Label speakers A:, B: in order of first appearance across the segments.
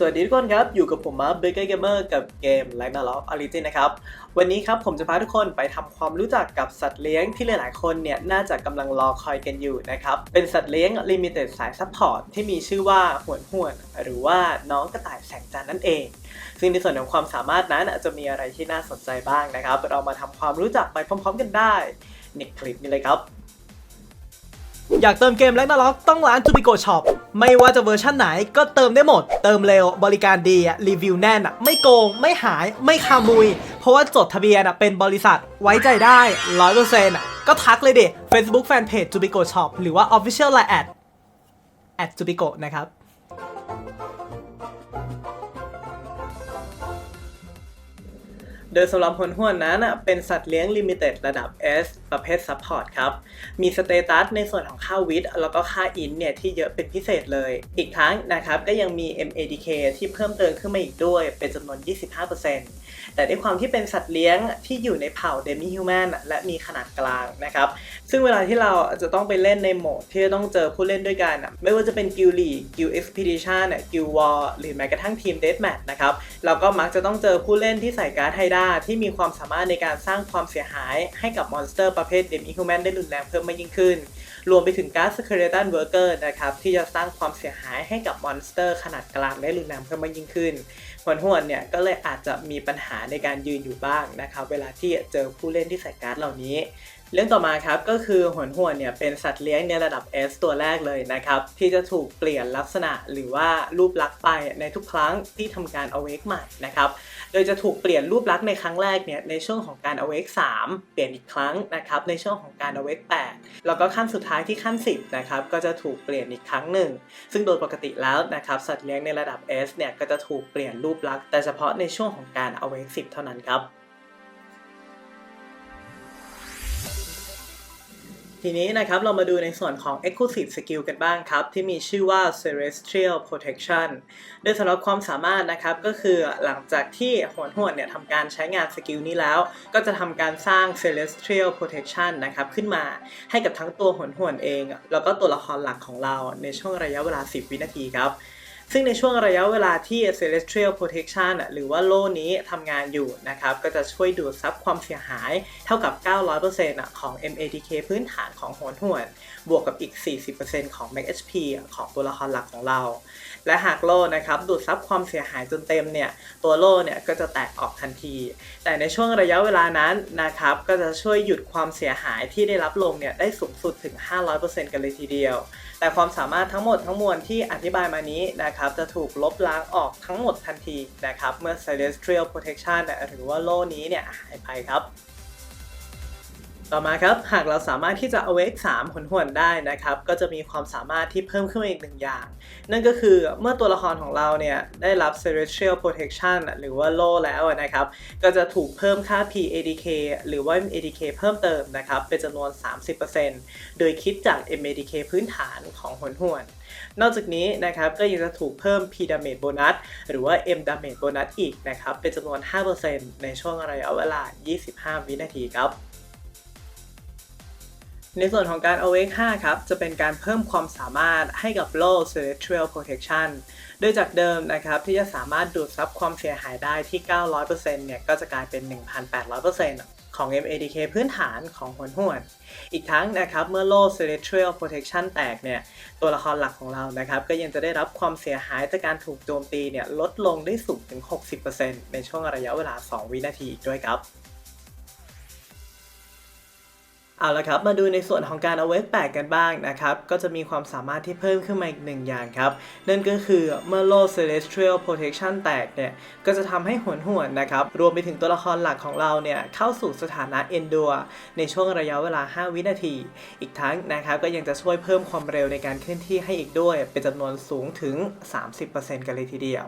A: สวัสดีทุกคนครับ อยู่กับผมมาร์คเบเกอร์เกมเมอร์กับเกม l a g n a r o k Origin นะครับ วันนี้ครับผมจะพาทุกคนไปทำความรู้จักกับสัตว์เลี้ยงที่หลายๆ คนเนี่ยน่าจะกำลังรอคอยกันอยู่นะครับ เป็นสัตว์เลี้ยง Limited สายซัพพอร์ตที่มีชื่อว่าหวนหวน หรือว่าน้องกระต่ายแสงจันทร์นั่นเอง ซึ่งในส่วนของความสามารถนั้นจะมีอะไรที่น่าสนใจบ้างนะครับ เรามาทำความรู้จักไปพร้อม ๆ กันได้ในคลิปนี้เลยครับ อยากเติมเกมแลกนาล็อกต้องร้านจูบิโกช็อปไม่ว่าจะเวอร์ชั่นไหนก็เติมได้หมด เติมเร็วบริการดีรีวิวแน่นไม่โกง ไม่หาย ไม่คามุย เพราะว่าจดทะเบียนเป็นบริษัทไว้ใจได้ร้อยเปอร์เซ็นต์ก็ทักเลยเดิ Facebook Fanpage จูบิโกช็อปหรือว่า Official Line แอดแอดจูบิโกนะครับโดยสำหรับหนห้วนนั้นเป็นสัตว์เลี้ยงลิมิเต็ดระดับ S ประเภทซัพพอร์ตครับ มีสเตตัสในส่วนของค่าวิทย์แล้วก็ค่าอินเนี่ยที่เยอะเป็นพิเศษเลย อีกทั้งนะครับก็ยังมี MADK ที่เพิ่มเติมขึ้นมาอีกด้วยเป็นจำนวน 25%แต่ด้วยความที่เป็นสัตว์เลี้ยงที่อยู่ในเผ่าเดมิฮิวแมนและมีขนาดกลางนะครับ ซึ่งเวลาที่เราจะต้องไปเล่นในโหมดที่จะต้องเจอผู้เล่นด้วยกัน ไม่ว่าจะเป็นกิลลีกิลเอ็กซ์พ i ชันกิลวอลหรือแม้กระทั่งทีมเดสแมทนะครับเราก็มักจะต้องเจอผู้เล่นที่ใส่การ์ดไฮด้าที่มีความสามารถในการสร้างความเสียหายให้กับมอนสเตอร์ประเภทเดมิฮิวแมนได้รุนแรงเพิ่มมากยิ่งขึ้น รวมไปถึงการ์ดสเคเลตันเวิร์เกอร์นะครับ ที่จะสร้างความเสียหายให้กับมอนสเตอร์ขนาดกลางได้รุนแรงเพิ่มมากยิ่งขึ้นหวนหวนเนี่ยก็เลยอาจจะมีปัญหาในการยืนอยู่บ้างนะครับ เวลาที่เจอผู้เล่นที่ใส่การ์ดเหล่านี้ เรื่องต่อมาครับก็คือหวนหวนเนี่ยเป็นสัตว์เลี้ยงในระดับ S ตัวแรกเลยนะครับที่จะถูกเปลี่ยนลักษณะหรือว่ารูปลักษณ์ไปในทุกครั้งที่ทำการ awake ใหม่นะครับโดยจะถูกเปลี่ยนรูปลักษณ์ในครั้งแรกเนี่ยในช่วงของการ awake 3เปลี่ยนอีกครั้งนะครับในช่วงของการ awake 8แล้วก็ขั้นสุดท้ายที่ขั้น 10นะครับก็จะถูกเปลี่ยนอีกครั้งหนึ่ง ซึ่งโดยปกติแล้วนะครับสัตว์เลี้ยงในระดับ S เนี่ยก็จะถูกเปลี่ยนรูปลักษณ์แต่เฉพาะในช่วงของการ awake 10 เท่านั้นครับ ทีนี้นะครับเรามาดูในส่วนของ Exclusive Skill กันบ้างครับ ที่มีชื่อว่า Celestial Protection โดยสำหรับความสามารถนะครับ ก็คือหลังจากที่หวนหวนเนี่ยทำการใช้งานสกิลนี้แล้ว ก็จะทำการสร้าง Celestial Protection นะครับ ขึ้นมาให้กับทั้งตัวหวนหวนเอง แล้วก็ตัวละครหลักของเราในช่วงระยะเวลา 10 วินาทีครับ ซึ่งในช่วงระยะเวลาที่ Celestial Protection หรือว่าโล่นี้ทำงานอยู่นะครับ ก็จะช่วยดูดซับความเสียหายเท่ากับ 900%ของ MATK พื้นฐานของโหนหวน บวกกับอีก 40%ของ Max HP ของตัวละครหลักของเรา และหากโล่นะครับดูดซับความเสียหายจนเต็มเนี่ย ตัวโล่เนี่ยก็จะแตกออกทันที แต่ในช่วงระยะเวลานั้นนะครับ ก็จะช่วยหยุดความเสียหายที่ได้รับลงเนี่ยได้สูงสุดถึง 500%กันเลยทีเดียว แต่ความสามารถทั้งหมดทั้งมวลที่อธิบายมานี้นะครับจะถูกลบล้างออกทั้งหมดทันทีนะครับเมื่อ Celestial Protection หรือว่าโล่นี้เนี่ยหายไปครับ ต่อมาครับ หากเราสามารถที่จะ awake 3หนหวนได้นะครับ ก็จะมีความสามารถที่เพิ่มขึ้นมาอีกหนึ่งอย่าง นั่นก็คือเมื่อตัวละครของเราเนี่ย ได้รับ Celestial Protection หรือว่าโล่แล้วนะครับ ก็จะถูกเพิ่มค่า PADK หรือว่า MADK เพิ่มเติมนะครับ เป็นจำนวน 30%โดยคิดจาก MADK พื้นฐานของหนหวนนอกจากนี้นะครับก็ยังจะถูกเพิ่ม P Damage Bonus หรือว่า M Damage Bonus อีกนะครับ เป็นจำนวน 5%ในช่วงระยะเวลา 25 วินาทีครับ ในส่วนของการ Awake 5ครับ จะเป็นการเพิ่มความสามารถให้กับโล่ Celestial Protection โดยจากเดิมนะครับที่จะสามารถดูดซับความเสียหายได้ที่ 900%เนี่ยก็จะกลายเป็น 1,800%ของ MADK พื้นฐานของหวนหวนอีกทั้งนะครับเมื่อโล่ Celestial Protection แตกเนี่ยตัวละครหลักของเรานะครับก็ยังจะได้รับความเสียหายจากการถูกโจมตีเนี่ยลดลงได้สูงถึง 60%ในช่วงระยะเวลา 2 วินาทีอีกด้วยครับ เอาละครับมาดูในส่วนของการเอาเวกแปดกันบ้างนะครับ ก็จะมีความสามารถที่เพิ่มขึ้นมาอีกหนึ่งอย่างครับ นั่นก็คือเมื่อโล่ Celestial Protection แตกเนี่ย ก็จะทำให้หวนหวนนะครับ รวมไปถึงตัวละครหลักของเราเนี่ย เข้าสู่สถานะ Endure ในช่วงระยะเวลา 5 วินาที อีกทั้งนะครับ ก็ยังจะช่วยเพิ่มความเร็วในการเคลื่อนที่ให้อีกด้วย เป็นจำนวนสูงถึง 30%กันเลยทีเดียว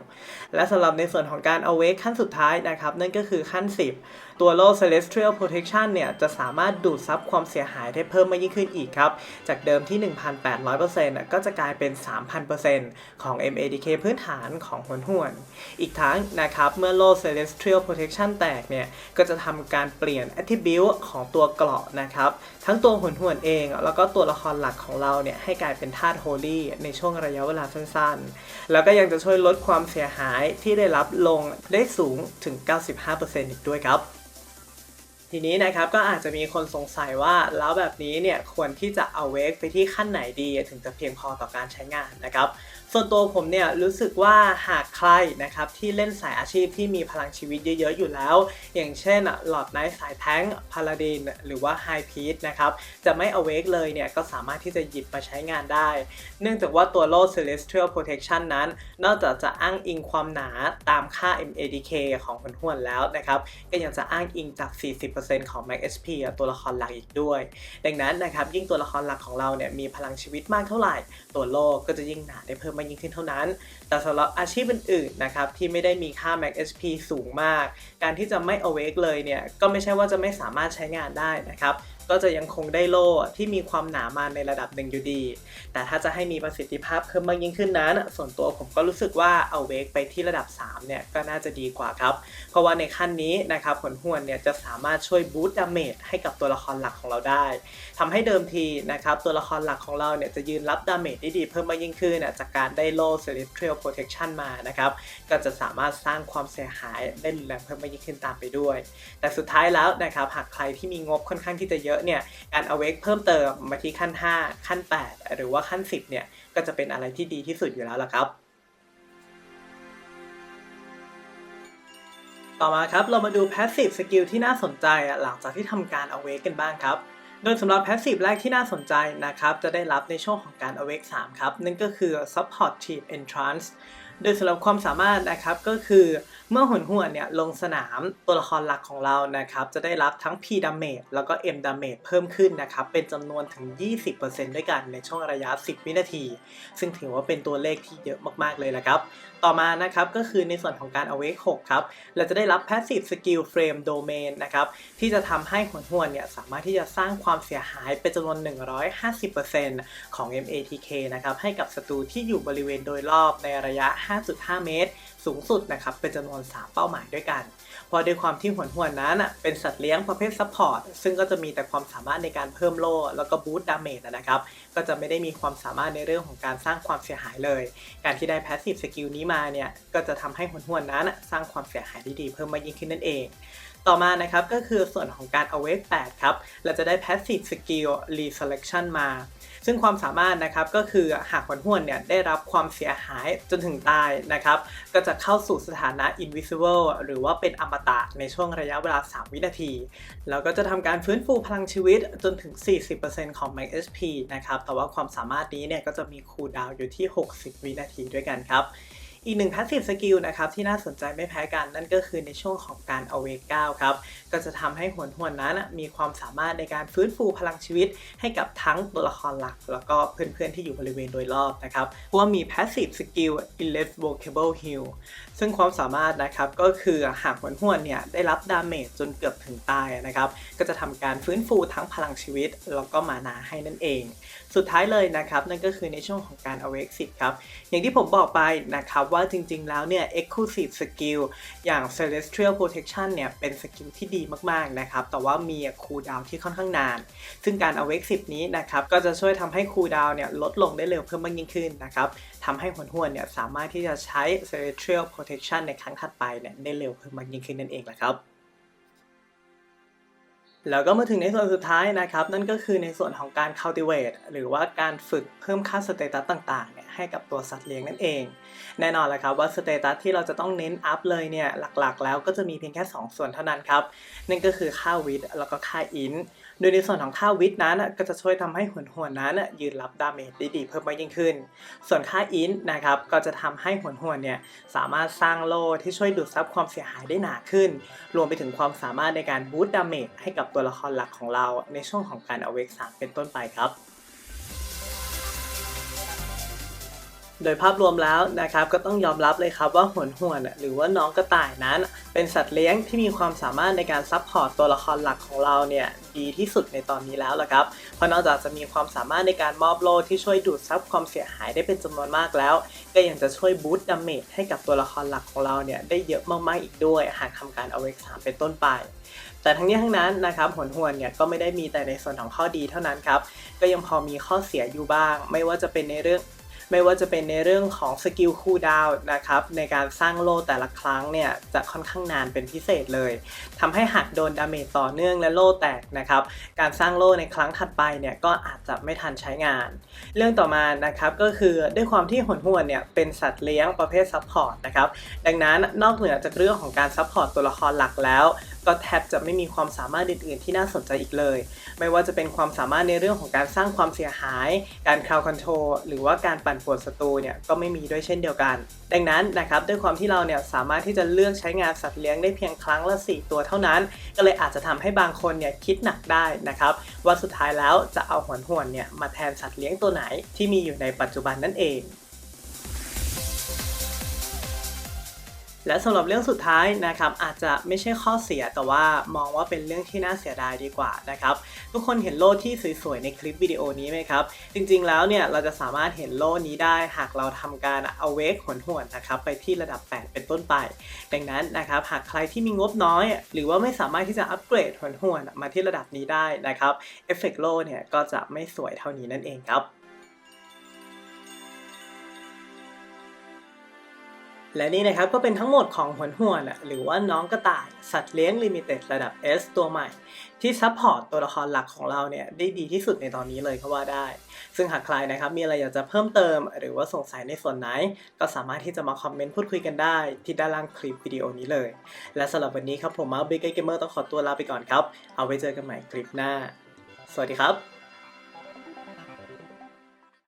A: และสำหรับในส่วนของการ awake ขั้นสุดท้ายนะครับนั่นก็คือขั้น 10 ตัวโล่ Celestial Protection เนี่ยจะสามารถดูดซับความความเสียหายได้เพิ่มมากยิ่งขึ้นอีกครับ จากเดิมที่ 1,800%ก็จะกลายเป็น 3,000%ของ MADK พื้นฐานของหวนหวน อีกทั้งนะครับเมื่อโล่ Celestial Protection แตกเนี่ย ก็จะทำการเปลี่ยน attribute ของตัวเกราะนะครับ ทั้งตัวหวนหวนเอง แล้วก็ตัวละครหลักของเราเนี่ย ให้กลายเป็นธาตุ Holy ในช่วงระยะเวลาสั้นๆ แล้วก็ยังจะช่วยลดความเสียหายที่ได้รับลงได้สูงถึง 95%อีกด้วยครับ ทีนี้นะครับก็อาจจะมีคนสงสัยว่าแล้วแบบนี้เนี่ยควรที่จะเอาเวกไปที่ขั้นไหนดีถึงจะเพียงพอต่อการใช้งานนะครับ ส่วนตัวผมเนี่ยรู้สึกว่าหากใครนะครับที่เล่นสายอาชีพที่มีพลังชีวิตเยอะๆอยู่แล้ว อย่างเช่นหลอดไนท์สายแท้งพาลาดินหรือว่าไฮพีทนะครับจะไม่เอาเวกเลยเนี่ยก็สามารถที่จะหยิบมาใช้งานได้ เนื่องจากว่าตัวโล่ Celestial Protection นั้น นอกจากจะอ้างอิงความหนาตามค่า MADK ของผลห่วนแล้วนะครับก็ยังจะอ้างอิงจาก 40%ของ Max SP ตัวละครหลักอีกด้วย ดังนั้นนะครับยิ่งตัวละครหลักของเราเนี่ยมีพลังชีวิตมากเท่าไหร่ ตัวโลกก็จะยิ่งหนาได้เพิ่มมากยิ่งขึ้นเท่านั้น แต่สำหรับอาชีพอื่นๆนะครับที่ไม่ได้มีค่า Max SP สูงมาก การที่จะไม่ awake เลยเนี่ยก็ไม่ใช่ว่าจะไม่สามารถใช้งานได้นะครับก็จะยังคงได้โล่ที่มีความหนามาในระดับหนึ่งอยู่ดี แต่ถ้าจะให้มีประสิทธิภาพเพิ่มมากยิ่งขึ้นนั้น ส่วนตัวผมก็รู้สึกว่าเอาเวกไปที่ระดับ 3 เนี่ย ก็น่าจะดีกว่าครับ เพราะว่าในขั้นนี้นะครับผลห่วนเนี่ยจะสามารถช่วยบูตดาเมจให้กับตัวละครหลักของเราได้ทำให้เดิมทีนะครับตัวละครหลักของเราเนี่ยจะยืนรับดาเมจได้ดีเพิ่มมากยิ่งขึ้นน่ะจากการได้โล่ Celestial Protection มานะครับ ก็จะสามารถสร้างความเสียหายได้รุนแรงเพิ่มมากยิ่งขึ้นตามไปด้วย แต่สุดท้ายแล้วนะครับ หากใครที่มีงบค่อนข้างที่จะเยอะเนี่ย การเอาเวกเพิ่มเติมมาที่ขั้น 5 ขั้น 8 หรือว่าขั้น 10 เนี่ย ก็จะเป็นอะไรที่ดีที่สุดอยู่แล้วล่ะครับต่อมาครับ เรามาดู Passive Skill ที่น่าสนใจหลังจากที่ทำการ Awake กันบ้างครับ โดยสำหรับ Passive แรกที่น่าสนใจนะครับ จะได้รับในช่วงของการ Awake 3 ครับ นั่นก็คือ Support Team Entrance โดยสำหรับความสามารถนะครับก็คือเมื่อหนหัวเนี่ยลงสนามตัวละครหลักของเรานะครับ จะได้รับทั้ง P damage แล้วก็ M damage เพิ่มขึ้นนะครับ เป็นจำนวนถึง 20%ด้วยกันในช่วงระยะ 10 วินาที ซึ่งถือว่าเป็นตัวเลขที่เยอะมากๆเลยละครับ ต่อมานะครับก็คือในส่วนของการ awake 6ครับเราจะได้รับ passive skill frame domain นะครับที่จะทำให้หนหัวเนี่ยสามารถที่จะสร้างความเสียหายเป็นจำนวน 150%ของ MATK นะครับให้กับศัตรูที่อยู่บริเวณโดยรอบในระยะ 5.5 เมตรสูงสุดนะครับเป็นจำนวน 3 เป้าหมายด้วยกันเพราะด้วยความที่หวนหวนนั้นอะเป็นสัตว์เลี้ยงประเภทซัพพอร์ตซึ่งก็จะมีแต่ความสามารถในการเพิ่มโล่แล้วก็บูตดาเมจนะครับก็จะไม่ได้มีความสามารถในเรื่องของการสร้างความเสียหายเลย การที่ได้แพสซีฟสกิลนี้มาเนี่ยก็จะทำให้หวนหวนนั้นสร้างความเสียหายได้ดีเพิ่มมากยิ่งขึ้นนั่นเอง ต่อมานะครับก็คือส่วนของการ awake 8ครับ เราจะได้ passive skill reselection มา ซึ่งความสามารถนะครับก็คือหากหวนหวนเนี่ยได้รับความเสียหายจนถึงตายนะครับ ก็จะเข้าสู่สถานะ invisible หรือว่าเป็นอมตะในช่วงระยะเวลา 3 วินาที แล้วก็จะทำการฟื้นฟูพลังชีวิตจนถึง 40%ของ Max SP นะครับ แต่ว่าความสามารถนี้เนี่ยก็จะมีคูลดาวอยู่ที่ 60 วินาทีด้วยกันครับ อีกหนึ่ง passive skill นะครับที่น่าสนใจไม่แพ้กันนั่นก็คือในช่วงของการ awake 9ครับก็จะทำให้หวนหวนนั้นมีความสามารถในการฟื้นฟูพลังชีวิต ให้กับทั้งตัวละครหลัก แล้วก็เพื่อนๆที่อยู่บริเวณโดยรอบนะครับเพราะว่ามี passive skill irrevocable heal ซึ่งความสามารถนะครับก็คือหากหวนหวนเนี่ยได้รับดาเมจจนเกือบถึงตายนะครับก็จะทำการฟื้นฟูทั้งพลังชีวิต แล้วก็มานาให้นั่นเอง สุดท้ายเลยนะครับนั่นก็คือในช่วงของการ awake 10ครับอย่างที่ผมบอกไปนะครับว่าจริงๆ แล้วเนี่ย exclusive skill อย่าง celestial protection เนี่ยเป็นสกิลที่ดีมากๆนะครับ แต่ว่ามีคูลดาวที่ค่อนข้างนาน ซึ่งการ awake 10 นี้นะครับก็จะช่วยทำให้คูลดาวเนี่ยลดลงได้เร็วเพิ่มมากยิ่งขึ้นนะครับทำให้หวนหวนเนี่ยสามารถที่จะใช้ celestial protection ในครั้งถัดไปเนี่ยได้เร็วเพิ่มมากยิ่งขึ้นนั่นเองแหละครับ แล้วก็มาถึงในส่วนสุดท้ายนะครับ นั่นก็คือในส่วนของการ cultivate หรือว่าการฝึกเพิ่มค่าสเตตัสต่างๆเนี่ยให้กับตัวสัตว์เลี้ยงนั่นเอง แน่นอนแหละครับว่าสเตตัสที่เราจะต้องเน้นอัพเลยเนี่ยหลักๆ แล้วก็จะมีเพียงแค่ 2 ส่วนเท่านั้นครับ นั่นก็คือค่าวิดแล้วก็ค่าอิน โดยในส่วนของค่าวิทนั้นก็จะช่วยทำให้หุ่นหัวนั้นยืนรับดาเมจได้ดีเพิ่มมากยิ่งขึ้น ส่วนค่าอินนะครับก็จะทำให้หุ่นหัวเนี่ยสามารถสร้างโล่ที่ช่วยดูดซับความเสียหายได้หนาขึ้น รวมไปถึงความสามารถในการบูตดาเมจให้กับตัวละครหลักของเราในช่วงของการอเวกสามเป็นต้นไปครับ โดยภาพรวมแล้วนะครับก็ต้องยอมรับเลยครับว่าหวนหวนหรือว่าน้องกระต่ายนั้น เป็นสัตว์เลี้ยงที่มีความสามารถในการซัพพอร์ตตัวละครหลักของเราเนี่ยดีที่สุดในตอนนี้แล้วละครับ เพราะนอกจากจะมีความสามารถในการมอบโล่ที่ช่วยดูดซับความเสียหายได้เป็นจำนวนมากแล้ว ก็ยังจะช่วยบูตดาเมจให้กับตัวละครหลักของเราเนี่ยได้เยอะมากๆอีกด้วย หากทำการเอาเวกสามเป็นต้นไป แต่ทั้งนี้ทั้งนั้นนะครับหวนหวนเนี่ยก็ไม่ได้มีแต่ในส่วนของข้อดีเท่านั้นครับก็ยังพอมีข้อเสียอยู่บ้าง ไม่ว่าจะเป็นในเรื่อง ไม่ว่าจะเป็นในเรื่องของสกิลคูลดาวน์นะครับในการสร้างโล่แต่ละครั้งเนี่ยจะค่อนข้างนานเป็นพิเศษเลยทำให้หากโดนดาเมจต่อเนื่องและโล่แตกนะครับการสร้างโล่ในครั้งถัดไปเนี่ยก็อาจจะไม่ทันใช้งาน เรื่องต่อมานะครับก็คือด้วยความที่หวนหัวนเนี่ยเป็นสัตว์เลี้ยงประเภทซัพพอร์ตนะครับดังนั้นนอกเหนือจากเรื่องของการซัพพอร์ตตัวละครหลักแล้ว ก็แทบจะไม่มีความสามารถอื่นๆที่น่าสนใจอีกเลย ไม่ว่าจะเป็นความสามารถในเรื่องของการสร้างความเสียหาย การคาวคอนโทรลหรือว่าการปั่นป่วนศัตรูเนี่ยก็ไม่มีด้วยเช่นเดียวกัน ดังนั้นนะครับด้วยความที่เราเนี่ยสามารถที่จะเลือกใช้งานสัตว์เลี้ยงได้เพียงครั้งละ 4 ตัวเท่านั้น ก็เลยอาจจะทำให้บางคนเนี่ยคิดหนักได้นะครับว่าสุดท้ายแล้วจะเอาหวนหวนเนี่ยมาแทนสัตว์เลี้ยงตัวไหนที่มีอยู่ในปัจจุบันนั่นเอง และสำหรับเรื่องสุดท้ายนะครับอาจจะไม่ใช่ข้อเสียแต่ว่ามองว่าเป็นเรื่องที่น่าเสียดายดีกว่านะครับทุกคนเห็นโล่ที่สวยๆในคลิปวิดีโอนี้ไหมครับ จริงๆแล้วเนี่ยเราจะสามารถเห็นโล่นี้ได้หากเราทำการเอาเวกหวนหวนนะครับไปที่ระดับ 8 เป็นต้นไป ดังนั้นนะครับหากใครที่มีงบน้อย หรือว่าไม่สามารถที่จะอัปเกรดหวนหวนมาที่ระดับนี้ได้นะครับเอฟเฟกต์โล่เนี่ยก็จะไม่สวยเท่านี้นั่นเองครับ และนี่นะครับก็เป็นทั้งหมดของหวนหวนๆหรือว่าน้องกระต่าย สัตว์เลี้ยงลิมิเต็ดระดับ S ตัวใหม่ ที่ซัพพอร์ตตัวละครหลักของเราเนี่ยได้ดีที่สุดในตอนนี้เลยก็ว่าได้ ซึ่งหากใครนะครับมีอะไรอยากจะเพิ่มเติม หรือว่าสงสัยในส่วนไหน ก็สามารถที่จะมาคอมเมนต์พูดคุยกันได้ ที่ด้านล่างคลิปวิดีโอนี้เลย และสำหรับวันนี้ครับผมมาบิ๊กเกมเมอร์ต้องขอตัวลาไปก่อนครับ เอาไว้เจอกันใหม่คลิปหน้า สวัสดีครับ